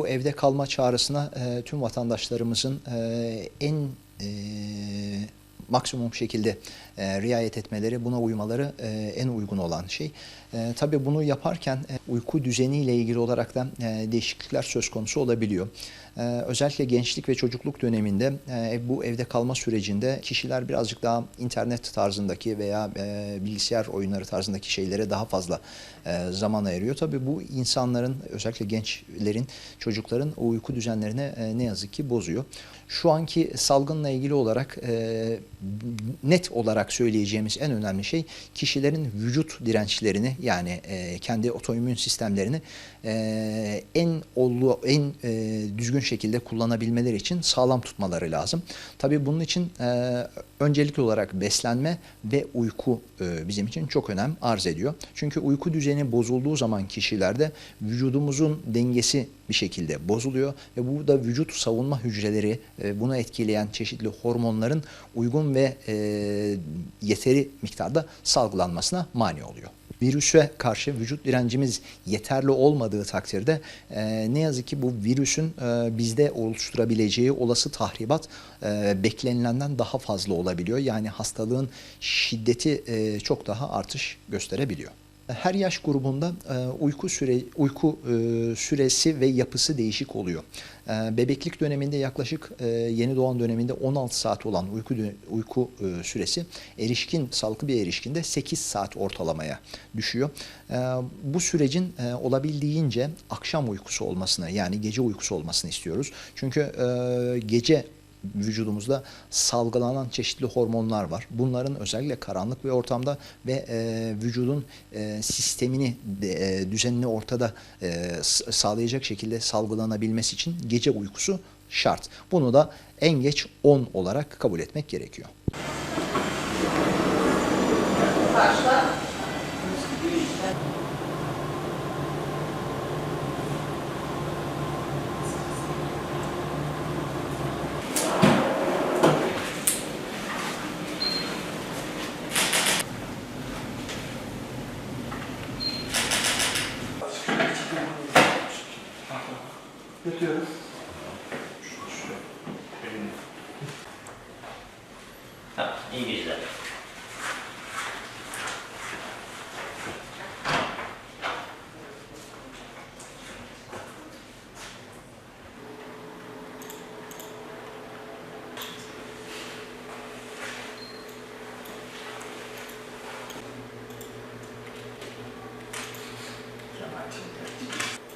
bu evde kalma çağrısına e, tüm vatandaşlarımızın e, en e, maksimum şekilde e, riayet etmeleri, buna uymaları e, en uygun olan şey. E, tabii bunu yaparken e, uyku düzeniyle ilgili olarak da e, değişiklikler söz konusu olabiliyor. E, özellikle gençlik ve çocukluk döneminde e, bu evde kalma sürecinde kişiler birazcık daha internet tarzındaki veya e, bilgisayar oyunları tarzındaki şeylere daha fazla e, zaman ayırıyor. Tabii bu insanların özellikle gençlerin, çocukların uyku düzenlerini e, ne yazık ki bozuyor. Şu anki salgınla ilgili olarak e, net olarak söyleyeceğimiz en önemli şey kişilerin vücut dirençlerini yani e, kendi otoimmün sistemlerini e, en ollu en e, düzgün şekilde kullanabilmeleri için sağlam tutmaları lazım. Tabii bunun için e, öncelikli olarak beslenme ve uyku e, bizim için çok önem arz ediyor. Çünkü uyku düzeni bozulduğu zaman kişilerde vücudumuzun dengesi bir şekilde bozuluyor ve bu da vücut savunma hücreleri e, bunu etkileyen çeşitli hormonların uygun ve e, yeteri miktarda salgılanmasına mani oluyor. Virüse karşı vücut direncimiz yeterli olmadığı takdirde e, ne yazık ki bu virüsün e, bizde oluşturabileceği olası tahribat e, beklenilenden daha fazla olabiliyor. Yani hastalığın şiddeti e, çok daha artış gösterebiliyor. Her yaş grubunda e, uyku süre uyku e, süresi ve yapısı değişik oluyor. E, bebeklik döneminde yaklaşık yeni doğan döneminde 16 saat olan uyku uyku süresi erişkin sağlıklı bir erişkinde 8 saat ortalamaya düşüyor. Bu sürecin olabildiğince akşam uykusu olmasını yani gece uykusu olmasını istiyoruz. Çünkü gece vücudumuzda salgılanan çeşitli hormonlar var. Bunların özellikle karanlık bir ortamda ve e, vücudun e, sistemini, e, düzenini ortada e, sağlayacak şekilde salgılanabilmesi için gece uykusu şart. Bunu da en geç 10 olarak kabul etmek gerekiyor. Yatıyorum. Tamam, iyi geceler. Kemal'cim.